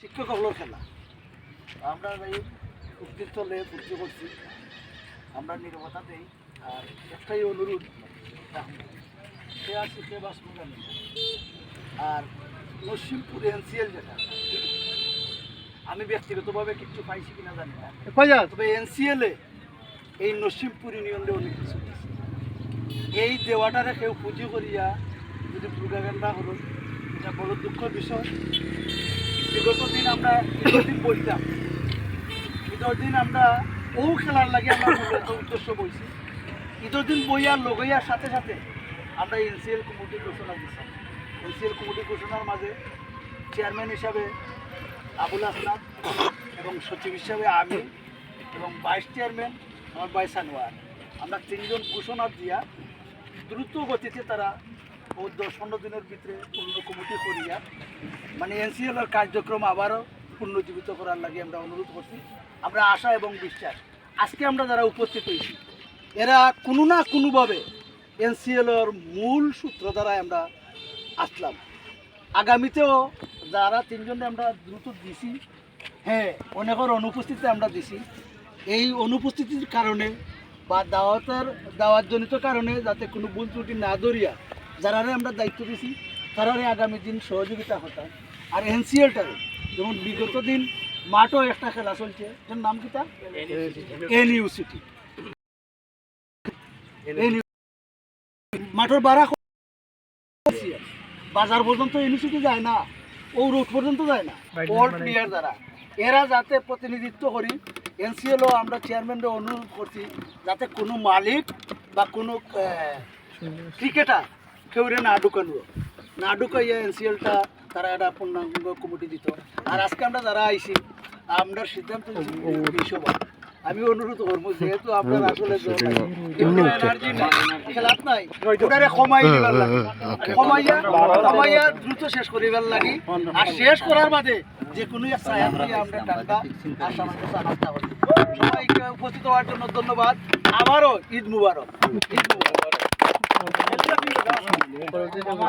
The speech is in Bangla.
শিক্ষক হলো খেলা। আমরা এই ফুর্তির চলে করছি আমরা নিরবতা দেই। আর একটাই অনুরোধ। সে আছে সে বাস মোটামুটি আর নসিমপুর এনসিএল যেটা আমি ব্যক্তিগতভাবে কিছু পাইছি কিনা জানি না। তবে এনসিএল এই নসিমপুর ইউনিয়নে অনেক কিছু এই দেওয়াটারে কেউ পুঁজি করিয়া যদি প্রোপাগান্ডা হলো এটা বড় দুঃখ বিষয়। বিগত দিন আমরা ঈদের দিন বলতাম ঈদের দিন আমরা ও খেলার লাগে আমরা মূলত উদ্দেশ্য বলছি ঈদের দিন বইয়ার লগইয়ার সাথে সাথে আমরা এনসিএল কমিটি ঘোষণা দিচ্ছি এনসিএল কমিটি ঘোষণার মাঝে চেয়ারম্যান হিসাবে আবুল আসলাম এবং সচিব হিসাবে আমি এবং ভাইস চেয়ারম্যান আমার ভাই সানোয়ার। আমরা তিনজন ঘোষণা দিয়া দ্রুত গতিতে তারা দশ পনেরো দিনের ভিতরে পূর্ণ কমিটি করিয়া মানে এনসিএল এর কার্যক্রম আবারও পুনর্জীবিত করার লাগে আমরা অনুরোধ করছি। আমরা আশা এবং বিশ্বাস, আজকে আমরা যারা উপস্থিত হয়েছি, এরা কোনো না কোনোভাবে এনসিএল এর মূল সূত্র দ্বারাই আমরা আসলাম। আগামীতেও যারা তিনজনে আমরা দ্রুত দিছি হ্যাঁ অনেকের অনুপস্থিতি আমরা দিছি। এই অনুপস্থিতির কারণে বা দাওয়াতের, দাওয়াতজনিত কারণে যাতে কোনো ভুল ত্রুটি না ধরিয়া যারা আমরা দায়িত্ব দিছি তারারে আগামী দিন সহযোগিতা হতা আর এনসিএলটারে যেমন বিগত দিন মাঠও একটা খেলা চলছে। এটার নাম কি তার? এন ইউসিটি মাঠের বাড়া বাজার পর্যন্ত ইউনিভার্সিটি যায় না ও রোড পর্যন্ত যায় না অল প্লেয়ার যারা এরা যাতে প্রতিনিধিত্ব করি এনসিএলও আমরা চেয়ারম্যানরা অনুরোধ করছি যাতে কোনো মালিক বা কোনো ক্রিকেটার কেউ রে না ঢুকানো। না ঢুকাইয়া এনসিএলটা তারা একটা পূর্ণাঙ্গ কমিটি দিত। আর আজকে আমরা যারা আইছি আমরা সিদ্ধান্ত আমি অনুরোধ করব যেহেতু আপনার আসলে জোর নাই, ওটারে কমাই দিবার লাগে। কমাইয়া কমাইয়া দ্রুত শেষ করিবার লাগি। আর শেষ করার বাদে যে কোনো এক ছায়া দিয়ে আমরা টাকা আর সামান্য নাস্তা করি। সবাইকে উপস্থিত হওয়ার জন্য ধন্যবাদ। আবারও ঈদ মুবারক। ঈদ মুবারক। よろしくお願いします。